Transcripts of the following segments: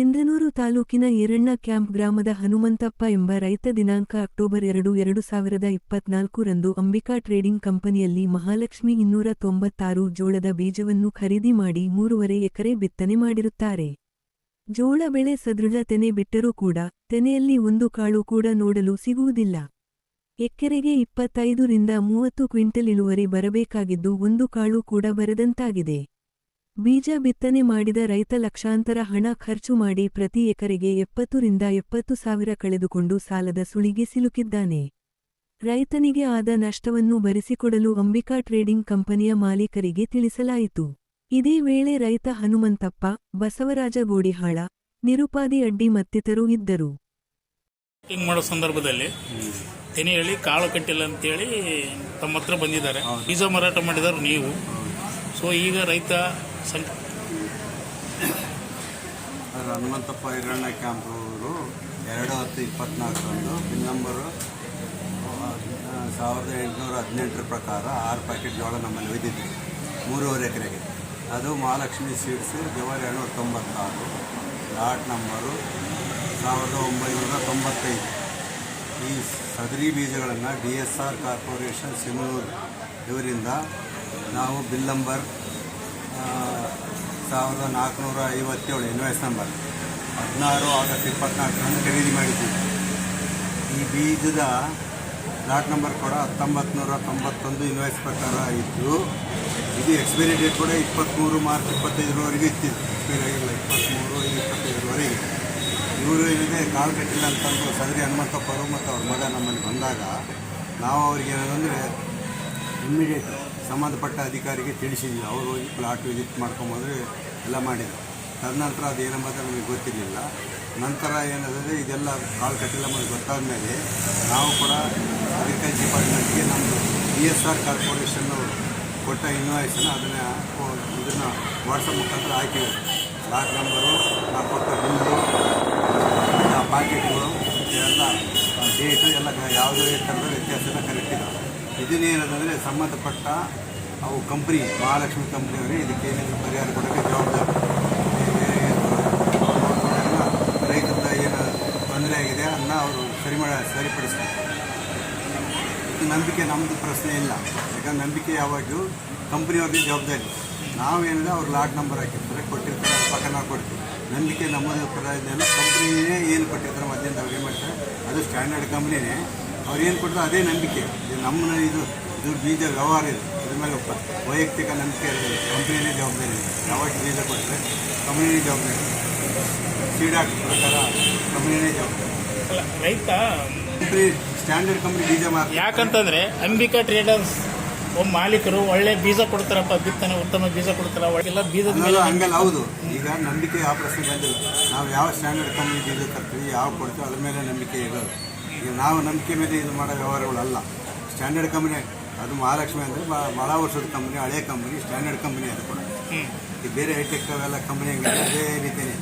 ಸಿಂಧನೂರು ತಾಲೂಕಿನ ಈರಣ್ಣ ಕ್ಯಾಂಪ್ ಗ್ರಾಮದ ಹನುಮಂತಪ್ಪ ಎಂಬ ರೈತ ದಿನಾಂಕ ಅಕ್ಟೋಬರ್ ಎರಡು ಎರಡು ಸಾವಿರದ ಇಪ್ಪತ್ನಾಲ್ಕು ರಂದು ಅಂಬಿಕಾ ಟ್ರೇಡಿಂಗ್ ಕಂಪನಿಯಲ್ಲಿ ಮಹಾಲಕ್ಷ್ಮಿ ಇನ್ನೂರ ತೊಂಬತ್ತಾರು ಜೋಳದ ಬೀಜವನ್ನು ಖರೀದಿ ಮಾಡಿ ಮೂರುವರೆ ಎಕರೆ ಬಿತ್ತನೆ ಮಾಡಿರುತ್ತಾರೆ. ಜೋಳ ಬೆಳೆ ಸದೃಢ ತೆನೆ ಬಿಟ್ಟರೂ ಕೂಡ ತೆನೆಯಲ್ಲಿ ಒಂದು ಕಾಳು ಕೂಡ ನೋಡಲು ಸಿಗುವುದಿಲ್ಲ. ಎಕರೆಗೆ ಇಪ್ಪತ್ತೈದರಿಂದ ಮೂವತ್ತು ಕ್ವಿಂಟಲ್ ಇಳುವರಿ ಬರಬೇಕಾಗಿದ್ದು ಒಂದು ಕಾಳು ಕೂಡ ಬರದಂತಾಗಿದೆ. ಬೀಜ ಬಿತ್ತನೆ ಮಾಡಿದ ರೈತ ಲಕ್ಷಾಂತರ ಹಣ ಖರ್ಚು ಮಾಡಿ ಪ್ರತಿ ಎಕರೆಗೆ ಎಪ್ಪತ್ತರಿಂದ ಎಪ್ಪತ್ತು ಸಾವಿರ ಕಳೆದುಕೊಂಡು ಸಾಲದ ಸುಳಿಗೆ ಸಿಲುಕಿದ್ದಾನೆ. ರೈತನಿಗೆ ಆದ ನಷ್ಟವನ್ನು ಭರಿಸಿಕೊಡಲು ಅಂಬಿಕಾ ಟ್ರೇಡಿಂಗ್ ಕಂಪನಿಯ ಮಾಲೀಕರಿಗೆ ತಿಳಿಸಲಾಯಿತು. ಇದೇ ವೇಳೆ ರೈತ ಹನುಮಂತಪ್ಪ ಬಸವರಾಜ ಗೋಡಿಹಾಳ ನಿರುಪಾದಿ ಅಡ್ಡಿ ಮತ್ತಿತರು ಇದ್ದರು. ಕಟಿಂಗ್ ಮಾಡೋ ಸಂದರ್ಭದಲ್ಲಿ ತೆನೆ ಹೇಳಿ ಕಾಳು ಕಟ್ಟಿಲ್ಲ ಅಂತೇಳಿ ತಮ್ಮ ಹತ್ರ ಬಂದಿದ್ದಾರೆ. ಬೀಜ ಮಾರಾಟ ಮಾಡಿದವರು ನೀವು. ಸೊ ಈಗ ರೈತ ಅದು ಹನುಮಂತಪ್ಪ ಹಿರಣ್ಣ ಕ್ಯಾಂಪ್ ಅವರು ಎರಡು ಹತ್ತು ಇಪ್ಪತ್ನಾಲ್ಕರಂದು ಬಿಲ್ ನಂಬರು ಸಾವಿರದ ಎಂಟುನೂರ ಹದಿನೆಂಟರ ಪ್ರಕಾರ ಆರು ಪ್ಯಾಕೆಟ್ ಜೋಳ ನಮ್ಮಲ್ಲಿ ಒಯ್ದಿದ್ದೆ ಮೂರುವರೆ ಎಕರೆಗೆ. ಅದು ಮಹಾಲಕ್ಷ್ಮಿ ಸೀಡ್ಸ್ ಜವಾರಿ ಎರಡುನೂರ ತೊಂಬತ್ತಾರು ಲಾಟ್ ನಂಬರು ಸಾವಿರದ ಒಂಬೈನೂರ ತೊಂಬತ್ತೈದು. ಈ ಸದರಿ ಬೀಜಗಳನ್ನು D S R corporation, Simanur, ಇವರಿಂದ ನಾವು ಬಿಲ್ ನಂಬರ್ ಸಾವಿರದ ನಾಲ್ಕುನೂರ ಐವತ್ತೇಳು ಇನ್ವಾಯ್ಸ್ ನಂಬರ್ ಹದಿನಾರು ಆಗಸ್ಟ್ ಇಪ್ಪತ್ನಾಲ್ಕರಂದು ಖರೀದಿ ಮಾಡಿದ್ದೀವಿ. ಈ ಬೀಜದ ಲಾಟ್ ನಂಬರ್ ಕೂಡ ಹತ್ತೊಂಬತ್ತು ನೂರ ತೊಂಬತ್ತೊಂದು ಇನ್ವಾಯ್ಸ್ ಪ್ರಕಾರ ಇತ್ತು ಇದು ಎಕ್ಸ್ಪೈರಿ ಡೇಟ್ ಕೂಡ ಇಪ್ಪತ್ತ್ಮೂರು ಮಾರ್ಚ್ ಇಪ್ಪತ್ತೈದರವರೆಗೆ ಇತ್ತು ಎಕ್ಸ್ಪೈರಿ ಆಗಿಲ್ಲ ಇಪ್ಪತ್ತ್ಮೂರು ಇಪ್ಪತ್ತೈದರವರೆಗೆ. ಇವರು ಏನಿದೆ, ಕಾಲು ಕಟ್ಟಿಲ್ಲ ಅಂತಂದು ಸದರಿ ಹನುಮಂತಪ್ಪರು ಮತ್ತು ಅವ್ರ ಮಗ ನಮ್ಮಲ್ಲಿ ಬಂದಾಗ ನಾವು ಅವ್ರಿಗೆ ಏನಂದರೆ ಇಮ್ಮಿಡಿಯೇಟ್ ಸಂಬಂಧಪಟ್ಟ ಅಧಿಕಾರಿಗೆ ತಿಳಿಸಿದ್ವಿ. ಅವರು ಹೋಗಿ ಪ್ಲಾಟ್ ವಿಸಿಟ್ ಮಾಡ್ಕೊಂಬಂದ್ರೆ ಎಲ್ಲ ಮಾಡಿದ್ರು. ತದನಂತರ ಅದು ನಮಗೆ ಗೊತ್ತಿರಲಿಲ್ಲ. ನಂತರ ಏನಂದರೆ ಇದೆಲ್ಲ ಕಾಳು ಕಟ್ಟಿಲ್ಲ ಮತ್ತು ಗೊತ್ತಾದ ಮೇಲೆ ನಾವು ಕೂಡ ಅಗ್ರಿಕಲ್ಚರ್ ಡಿಪಾರ್ಟ್ಮೆಂಟ್ಗೆ ನಮ್ಮದು ಬಿ ಎಸ್ ಆರ್ ಕಾರ್ಪೊರೇಷನ್ನು ಕೊಟ್ಟ ಇನ್ವಾಯ್ಸನ್ನು ಅದನ್ನು ಇದನ್ನು ವಾಟ್ಸಪ್ ಮುಖಾಂತರ ಹಾಕಿ ಲಾಟ್ ನಂಬರು ನಾವು ಕೊಟ್ಟ ಬಿಲ್ಲು ಪಾಕೆಟ್ಗಳು ಎಲ್ಲ ಡೇಟು ಎಲ್ಲ ಯಾವುದೇ ಥರದ ವ್ಯತ್ಯಾಸನ ಕರೆಕ್ಟಿಲ್ಲ ಕರೆಕ್ಟ್ ಇದೆ ಇದನ್ನೇನದಂದರೆ ಸಂಬಂಧಪಟ್ಟ ಅವು ಕಂಪ್ನಿ ಮಹಾಲಕ್ಷ್ಮಿ ಕಂಪ್ನಿಯವರೇ ಇದಕ್ಕೆ ಏನೇನು ಪರಿಹಾರ ಕೊಡೋಕ್ಕೆ ಜವಾಬ್ದಾರಿ. ರೈತರಿಂದ ಏನು ತೊಂದರೆ ಆಗಿದೆ ಅದನ್ನ ಅವರು ಸರಿ ಮಾಡ ಸರಿಪಡಿಸ್ತಾರೆ ನಂಬಿಕೆ ನಮ್ಮದು ಪ್ರಶ್ನೆ ಇಲ್ಲ. ಯಾಕಂದ್ರೆ ನಂಬಿಕೆ ಯಾವಾಗಲೂ ಕಂಪ್ನಿಯವ್ರಿಗೆ ಜವಾಬ್ದಾರಿ. ನಾವೇನಿದೆ ಅವ್ರು ಲಾಟ್ ನಂಬರ್ ಹಾಕಿರ್ತಾರೆ, ಕೊಟ್ಟಿರ್ತಾರೆ ಪಕ್ಕ ನಾವು ಕೊಡ್ತೀವಿ. ನಂಬಿಕೆ ನಮ್ಮದು ಪ್ರಯೋಜನ ಕಂಪ್ನಿನೇ ಏನು ಕೊಟ್ಟಿರ್ತಾರೆ ಮಧ್ಯಂತ ಅವ್ರು ಏನು ಮಾಡ್ತಾರೆ? ಅದು ಸ್ಟ್ಯಾಂಡರ್ಡ್ ಕಂಪ್ನಿನೇ. ಅವ್ರು ಏನು ಕೊಡ್ತಾರೆ ಅದೇ ನಂಬಿಕೆ. ನಮ್ಮ ಇದು ಇದು ಬೀಜ ವ್ಯವಹಾರ ಇದೆ. ಇದ್ರ ಮೇಲೆ ಒಪ್ಪ ವೈಯಕ್ತಿಕ ನಂಬಿಕೆ ಇರಲಿಲ್ಲ ಕಂಪ್ನಿನೇ ಜವಾಬ್ದಾರಿ ಯಾವಾಗ ಬೀಜ ಕೊಟ್ಟರೆ ಕಂಪ್ನಿನೇ ಜವಾಬ್ದಾರಿ ಸೀಡ್ ಪ್ರಕಾರ ಕಂಪ್ನಿನೇ ಜವಾಬ್ದಾರಿ ಅಲ್ಲ ರೈತ ಕಂಪ್ನಿ ಸ್ಟ್ಯಾಂಡರ್ಡ್ ಕಂಪ್ನಿ ಬೀಜ ಮಾತ್ರ ಯಾಕಂತಂದ್ರೆ ಅಂಬಿಕಾ ಟ್ರೇಡರ್ಸ್ ಒಬ್ಬ ಮಾಲೀಕರು ಒಳ್ಳೆ ಬೀಜ ಕೊಡ್ತಾರಪ್ಪ ಬಿತ್ತನೆ ಉತ್ತಮ ಬೀಜ ಕೊಡ್ತಾರ ಒಳ್ಳೆಲ್ಲ ಬೀಜದ ಮೇಲೆ ಹಂಗಲ್ಲ ಹಂಗಲ್ಲ ಹೌದು. ಈಗ ನಂಬಿಕೆ ಯಾವ ಪ್ರಶ್ನೆ ಬಂದಿಲ್ಲ. ನಾವು ಯಾವ ಸ್ಟ್ಯಾಂಡರ್ಡ್ ಕಂಪ್ನಿ ಬೀಜ ತರ್ತೀವಿ ಯಾವ ಕೊಡ್ತೀವಿ ಅದ್ರ ಮೇಲೆ ನಂಬಿಕೆ ಇರೋದು. ಈಗ ನಾವು ನಂಬಿಕೆ ಮೇಲೆ ಇದು ಮಾಡೋ ವ್ಯವಹಾರಗಳಲ್ಲ. ಸ್ಟ್ಯಾಂಡರ್ಡ್ ಕಂಪ್ನಿ ಅದು ಮಹಾಲಕ್ಷ್ಮಿ ಅಂದರೆ ಭಾಳ ವರ್ಷದ ಕಂಪ್ನಿ ಹಳೆ ಕಂಪ್ನಿ ಸ್ಟ್ಯಾಂಡರ್ಡ್ ಕಂಪ್ನಿ ಅದು ಕೂಡ. ಈ ಬೇರೆ ಹೈಟೆಕ್ ಅವೆಲ್ಲ ಕಂಪ್ನಿ ಅದೇ ರೀತಿಯೇ.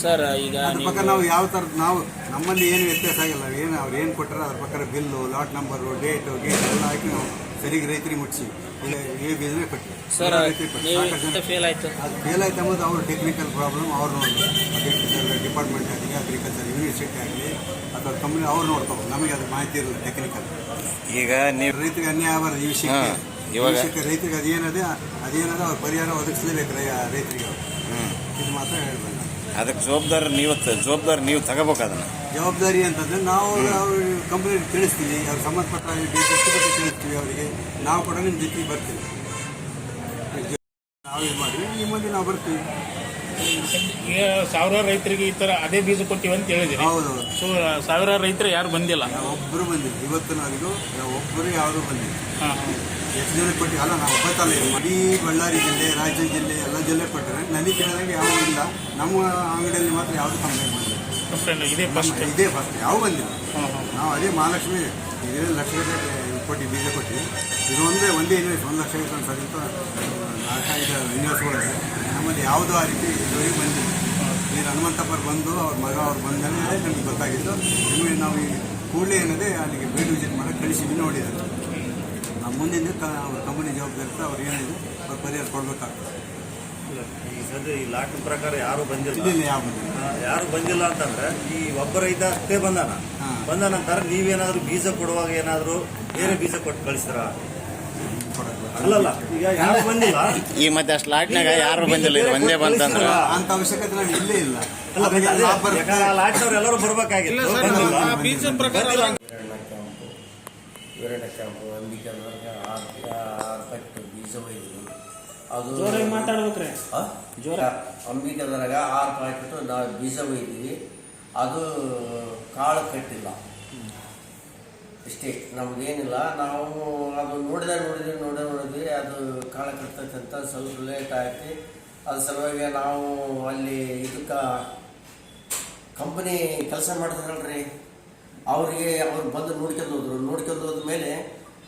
ಸರ್ ಈಗ ಅದ್ರ ಪ್ರಕಾರ ನಾವು ಯಾವ ಥರದ್ದು ನಾವು ನಮ್ಮಲ್ಲಿ ಏನು ವ್ಯತ್ಯಾಸ ಆಗಿಲ್ಲ. ಏನು ಅವ್ರು ಏನು ಕೊಟ್ಟರೆ ಅದ್ರ ಪ್ರಕಾರ bill lot number date gate ಎಲ್ಲ ಹಾಕಿ ನಾವು ಸರಿಗೆ ರೈತರಿಗೆ ಮುಟ್ಟಿಸಿ ಸರ್ ನೀವು ಫೇಲ್ ಆಯ್ತು? ಅದು ಫೇಲ್ ಆಯ್ತು ಅಂಬೋದು ಅವ್ರ ಟೆಕ್ನಿಕಲ್ ಪ್ರಾಬ್ಲಮ್ ಅವ್ರು ನೋಡಿದ್ರು. ಅಗ್ರಿಕಲ್ಚರ್ ಡಿಪಾರ್ಟ್ಮೆಂಟ್ ಆಗಲಿ ಅಗ್ರಿಕಲ್ಚರ್ ಯೂನಿವರ್ಸಿಟಿ ಆಗಲಿ ಅಥವಾ ಕಂಪ್ನಿ ಅವ್ರು ನೋಡ್ಕೋಬೇಕು. ನಮಗೆ ಅದು ಮಾಹಿತಿ ಇರಲ್ಲ ಟೆಕ್ನಿಕಲ್ ಈಗ ನೀವು ರೈತರಿಗೆ ಅನ್ಯಾಯ ಆಗಬಾರ್ದು ಈ ವಿಷಯಕ್ಕೆ. ಇವಾಗ- ರೈತರಿಗೆ ಅದೇನದೇ ಅದೇನದ ಅವ್ರ ಪರಿಹಾರ ಒದಗಿಸಲೇಬೇಕು ರೈ ರೈತರಿಗೆ ಅವ್ರು. ಇದು ಮಾತ್ರ ಹೇಳ್ಬೇಕು. ಅದಕ್ಕೆ ಜವಾಬ್ದಾರಿ ನೀವು ಜವಾಬ್ದಾರಿ ನೀವು ತಗೋಬೇಕು ಅದನ್ನು. ಜವಾಬ್ದಾರಿ ಅಂತಂದ್ರೆ ನಾವು ಕಂಪ್ಲೇಂಟ್ ಕಂಪ್ನಿ ತಿಳಿಸ್ತೀವಿ ಅವ್ರ ಸಂಬಂಧಪಟ್ಟ ಡಿಸ್ಟ್ರಿಕ್ಟ್ ಬಗ್ಗೆ ತಿಳಿಸ್ತೀವಿ ಅವರಿಗೆ. ನಾವು ಕೂಡ ನಿಮ್ಮ ಜೊತೆಗೆ ಬರ್ತೀವಿ. ನಾವು ಇದು ನಿಮ್ಮ ಮುಂದೆ ನಾವು ಬರ್ತೀವಿ. ಸಾವಿರಾರು ರೈತರಿಗೆ ಈ ತರ ಅದೇ ಬೀಜ ಕೊಟ್ಟಿವಿ ಅಂತ ಹೇಳಿದಿರಿ. ಹೌದು ಸೊ ಸಾವಿರಾರು ರೈತರು ಯಾರು ಬಂದಿಲ್ಲ? ಒಬ್ಬರು ಬಂದಿಲ್ಲ ಇವತ್ತಿನವರೆಗೂ ಒಬ್ಬರು ಯಾರು ಬಂದಿಲ್ಲ. ಹಾ. ಎಷ್ಟು ಜನ ಕೊಟ್ಟು ಅಲ್ಲ ನಾವು ಒಬ್ಬತ್ತಲ್ಲ ಇಡೀ ಬಳ್ಳಾರಿ ಜಿಲ್ಲೆ ರಾಜ್ಯ ಜಿಲ್ಲೆ ಎಲ್ಲ ಜಿಲ್ಲೆ ಕೊಟ್ಟರೆ ನನಗೆ ಕೇಳಿದಂಗೆ ಯಾವುದೂ ಇಲ್ಲ. ನಮ್ಮ ಅಂಗಡಿಯಲ್ಲಿ ಮಾತ್ರ ಯಾವುದು ಕಂಪ್ಲೇಂಟ್ ಬಂದಿಲ್ಲ ಫ್ರೆಂಡ್ ಇದೇ ಫಸ್ಟ್ ಇದೇ ಫಸ್ಟ್ ಯಾವ ಬಂದಿಲ್ಲ. ನಾವು ಅದೇ ಮಹಾಲಕ್ಷ್ಮಿ ಇದೇ ಲಕ್ಷ ಕೊಟ್ಟು ಬೀಜ ಕೊಟ್ಟು ಇದು ಒಂದೇ ಒಂದೇ ಇನ್ವೆಸ್ಟ್ ಒಂದು ಲಕ್ಷ ಐವತ್ತು ಸರ್ ಅಂತ ನಾಲ್ಕೈದು ಇನ್ವೆಸ್ಟ್ಗಳು ನಮ್ಮಲ್ಲಿ ಯಾವುದೋ ಆ ರೀತಿ ಇದುವರೆಗೆ ಬಂದಿಲ್ಲ. ನೀರು ಹನುಮಂತಪ್ಪರು ಬಂದು ಅವ್ರ ಮಗ ಅವ್ರು ಬಂದಮೇಲೆ ನಮಗೆ ಗೊತ್ತಾಗಿದ್ದು ನಿಮಗೆ ನಾವು ಈ ಕೂಡಲೇ ಏನಿದೆ ಅಲ್ಲಿಗೆ ಬೇಡ್ ವಿಸಿಟ್ ಮಾಡಿ ಕಳಿಸಿದ್ವಿ ನೋಡಿದ್ದಾರೆ. ಮುಂದಿನ ಅವ್ರ ಕಂಪನಿ ಜವಾಬ್ದಾರಿ ಇರ್ತದೆ ಅವ್ರು ಏನಿದೆ ಅವ್ರು ಪರಿಹಾರ ಕೊಡಬೇಕಾಗ್ತದೆ. ಈ ಸದ್ಯ ಈ ಲಾಟ್ ಪ್ರಕಾರ ಯಾರು ಬಂದಿಲ್ಲ. ಇಲ್ಲಿ ಯಾವ ಬಂದಿಲ್ಲ? ಆ, ಯಾರು ಬಂದಿಲ್ಲ ಅಂತಂದ್ರೆ ಈ ಒಬ್ಬ ರೈತ ಅಷ್ಟೇ ಬಂದಾನ. ಹಾ. ಬಂದ ನಂತರ ನೀವೇನಾದ್ರೂ ಬೀಜ ಕೊಡುವಾಗ ಏನಾದ್ರೂ ಬೇರೆ ಬೀಜ ಕೊಟ್ಟು ಕಳಿಸ್ತಾರ? ಅಲ್ಲಲ್ಲ ಈಗ ಯಾರು ಬಂದಿಲ್ಲ. ಈ ಮತ್ತೆ ಅಷ್ಟು ಲಾಟ್ನಾಗ ಯಾರು ಬಂದಿಲ್ಲ ಇದು ಒಂದೇ ಬಂತಂದ್ರ. ಅಂತ ಅವಶ್ಯಕತೆ ನಾವು ಇಲ್ಲೇ ಇಲ್ಲ. ಅಲ್ಲ, ಅದಕ್ಕೆ ಅದೇ, ಲಾಭ ಬರುತ್ತೆ. ಯಾಕಂದ್ರೆ ಆ ಲಾಟ್ನವ್ರು ಎಲ್ಲರೂ ಬರ್ಬೇಕಾಗಿತ್ತು. ಬಂದಿಲ್ಲ. ಬೀಜದ ಪ್ರಕಾರ ಕ್ಯಾಂಪು ವೀರಣ್ಣ ಕ್ಯಾಂಪು ಅಂಬಿಕಾದವ್ರಿಗೆ ಆರು ಆರು ಪ್ಯಾಕೆಟ್ ಬೀಜ ಒಯ್ದು. ಅದು ಮಾತಾಡ್ಬೇಕ್ರಿ. ಜೋರ. ಅಂಬಿಕಾದವ್ರಾಗ ಆರು ಪ್ಯಾಕೆಟ್ ನಾವು ಬೀಜ ಒಯ್ದೀವಿ. ಅದು ಕಾಳು ಕಟ್ಟಿಲ್ಲ. ಇಷ್ಟೇ ನಮಗೇನಿಲ್ಲ. ನಾವು ಅದು ನೋಡಿದೆ ನೋಡಿದ್ವಿ ನೋಡಿದ ನೋಡಿದ್ವಿ ಅದು ಕಾಳು ಕಟ್ತೈತೆ ಅಂತ ಸ್ವಲ್ಪ ಲೇಟ್ ಆಯ್ತು. ಅದ್ರ ಸಲುವಾಗಿ ನಾವು ಅಲ್ಲಿ ಇದಕ್ಕೆ ಕಂಪನಿ ಕೆಲಸ ಮಾಡಿದ್ರಲ್ರಿ ಅವರಿಗೆ ಅವ್ರು ಬಂದು ನೋಡ್ಕೊಂಡು ಹೋದ್ರು. ನೋಡ್ಕೊಂಡು ಹೋದ್ಮೇಲೆ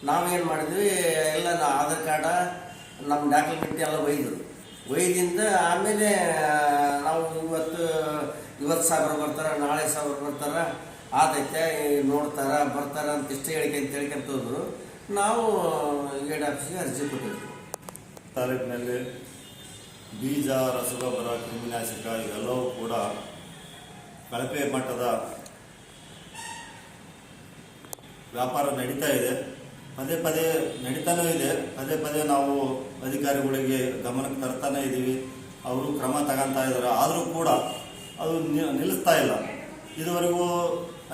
ನಾವೇನು ಮಾಡಿದ್ವಿ, ಎಲ್ಲ ಆಧಾರ್ ಕಾರ್ಡ ನಮ್ಮ ಡಾಕ್ಯುಮೆಂಟ್ ಎಲ್ಲ ಒಯ್ದರು ಒಯ್ದಿಂದ ಆಮೇಲೆ ನಾವು ಇವತ್ತು ಇವತ್ತು ಸಾವಿರ ಬರ್ತಾರೆ, ನಾಳೆ ಸಾವಿರ ಬರ್ತಾರೆ ಆದೈತೆ ನೋಡ್ತಾರೆ, ಬರ್ತಾರೆ ಅಂತ ಇಷ್ಟೇ ಹೇಳಿಕೆ ಹೇಳ್ಕೊಂತ ಹೋದ್ರು. ನಾವು ಏಡ್ ಆಫೀಸಿಗೆ ಅರ್ಜಿ ಕೊಟ್ಟಿದ್ವಿ. ತಾಲೂಕಿನಲ್ಲಿ ಬೀಜ, ರಸಗೊಬ್ಬರ, ಕ್ರಿಮಿನಾಶಕ ಇವೆಲ್ಲವೂ ಕೂಡ ಕಳಪೆ ಮಟ್ಟದ ವ್ಯಾಪಾರ ನಡೀತಾ ಇದೆ. ಪದೇ ಪದೇ ನಡೀತಾನೂ ಇದೆ. ಪದೇ ಪದೇ ನಾವು ಅಧಿಕಾರಿಗಳಿಗೆ ಗಮನಕ್ಕೆ ತರ್ತಾನೆ ಇದ್ದೀವಿ. ಅವರು ಕ್ರಮ ತಗೊಂತಾ ಇದ್ದಾರೆ. ಆದರೂ ಕೂಡ ಅದು ನಿಲ್ಲಿಸ್ತಾ ಇಲ್ಲ. ಇದುವರೆಗೂ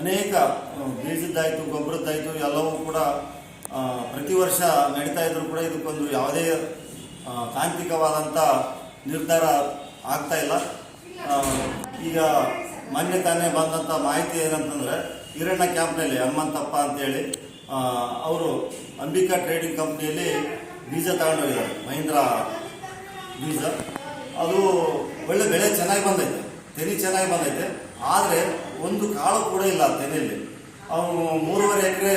ಅನೇಕ ಬೀಜದ್ದಾಯಿತು, ಗೊಬ್ಬರದ್ದಾಯಿತು, ಎಲ್ಲವೂ ಕೂಡ ಪ್ರತಿ ವರ್ಷ ನಡೀತಾ ಇದ್ರು ಕೂಡ ಇದಕ್ಕೊಂದು ಯಾವುದೇ ತಾಂತ್ರಿಕವಾದಂಥ ನಿರ್ಧಾರ ಆಗ್ತಾ ಇಲ್ಲ. ಈಗ ಮೊನ್ನೆ ತಾನೇ ಬಂದಂಥ ಮಾಹಿತಿ ಏನಂತಂದ್ರೆ ಹಿರಣ್ಣ ಕ್ಯಾಂಪ್ನಲ್ಲಿ ಹನುಮಂತಪ್ಪ ಅಂತೇಳಿ ಅವರು ಅಂಬಿಕಾ ಟ್ರೇಡಿಂಗ್ ಕಂಪ್ನಿಯಲ್ಲಿ ಬೀಜ ತಗೊಂಡೋಗಿದ್ದಾರೆ, ಮಹೀಂದ್ರ ಬೀಜ. ಅದು ಒಳ್ಳೆ ಬೆಳೆ ಚೆನ್ನಾಗಿ ಬಂದೈತೆ, ತೆನೆ ಚೆನ್ನಾಗಿ ಬಂದೈತೆ. ಆದರೆ ಒಂದು ಕಾಳು ಕೂಡ ಇಲ್ಲ ತೆನೆಯಲ್ಲಿ ಅವನು ಮೂರುವರೆ ಎಕರೆ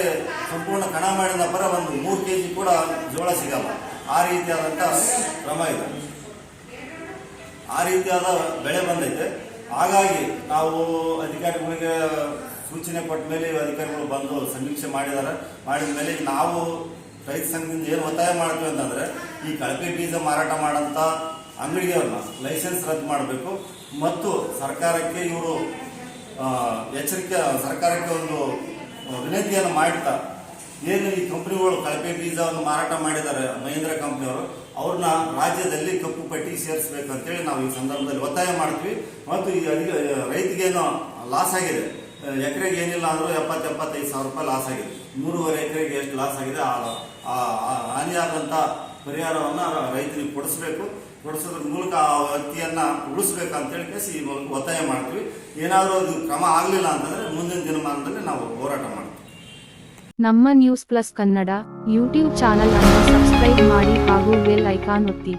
ಸಂಪೂರ್ಣ ಕಣ ಮಾಡಿದ ಪರ ಒಂದು ಮೂರು ಕೆ ಜಿ ಕೂಡ ಜೋಳ ಸಿಗಲ್ಲ. ಆ ರೀತಿಯಾದಂಥ ಕ್ರಮ ಇದೆ. ಆ ರೀತಿಯಾದ ಬೆಳೆ ಬಂದೈತೆ. ಹಾಗಾಗಿ ನಾವು ಅಧಿಕಾರಿಗಳಿಗೆ ಸೂಚನೆ ಕೊಟ್ಟ ಮೇಲೆ ಅಧಿಕಾರಿಗಳು ಬಂದು ಸಮೀಕ್ಷೆ ಮಾಡಿದ್ದಾರೆ ಮಾಡಿದ ಮೇಲೆ ನಾವು ರೈತ ಸಂಘದಿಂದ ಏನು ಒತ್ತಾಯ ಮಾಡ್ತೀವಿ ಅಂತಂದ್ರೆ, ಈ ಕಳಪೆ ಬೀಜ ಮಾರಾಟ ಮಾಡೋಂಥ ಅಂಗಡಿಯವ್ರನ್ನ ಲೈಸೆನ್ಸ್ ರದ್ದು ಮಾಡಬೇಕು. ಮತ್ತು ಸರ್ಕಾರಕ್ಕೆ ಇವರು ಎಚ್ಚರಿಕೆ, ಸರ್ಕಾರಕ್ಕೆ ಒಂದು ವಿನಂತಿಯನ್ನು ಮಾಡ್ತಾ, ಏನು ಈ ಕಂಪ್ನಿಗಳು ಕಳಪೆ ಬೀಜವನ್ನು ಮಾರಾಟ ಮಾಡಿದ್ದಾರೆ, ಮಹೇಂದ್ರ ಕಂಪ್ನಿಯವರು, ಅವ್ರನ್ನ ರಾಜ್ಯದಲ್ಲಿ ಕಪ್ಪು ಪಟ್ಟಿ ಸೇರಿಸಬೇಕು ಅಂತೇಳಿ ನಾವು ಈ ಸಂದರ್ಭದಲ್ಲಿ ಒತ್ತಾಯ ಮಾಡ್ತೀವಿ. ಮತ್ತು ಈ ರೈತಗೇನೋ ಲಾಸ್ ಆಗಿದೆ. ಎಕರೆಗೆ ಏನಿಲ್ಲ ಅಂದ್ರೂ ಎಪ್ಪತ್ತು ಎಪ್ಪತ್ತೈದು ಸಾವಿರ ರೂಪಾಯಿ ಲಾಸ್ ಆಗಿದೆ. ಮೂರುವರೆ ಎಕರೆಗೆ ಎಷ್ಟು ಲಾಸ್ ಆಗಿದೆ ಆ ಹಾನಿಯಾದಂಥ ಪರಿಹಾರವನ್ನು ರೈತರಿಗೆ ಕೊಡಿಸ್ಬೇಕು. ಕೊಡಿಸೋದ್ರ ಮೂಲಕ ಆ ವ್ಯಕ್ತಿಯನ್ನು ಉಳಿಸ್ಬೇಕು ಅಂತೇಳಿ ಕೇಸಿ ಈ ಮೂಲಕ ಒತ್ತಾಯ ಮಾಡ್ತೀವಿ. ಏನಾದರೂ ಅದು ಕ್ರಮ ಆಗಲಿಲ್ಲ ಅಂತಂದ್ರೆ ಮುಂದಿನ ದಿನಮಾನದಲ್ಲಿ ನಾವು ಹೋರಾಟ ಮಾಡ್ತೀವಿ. ನಮ್ಮ news plus Kannada YouTube channel ಅನ್ನು ಸಬ್ಸ್ಕ್ರೈಬ್ ಮಾಡಿ ಹಾಗೂ ಬೆಲ್ ಐಕಾನ್ ಒತ್ತಿ.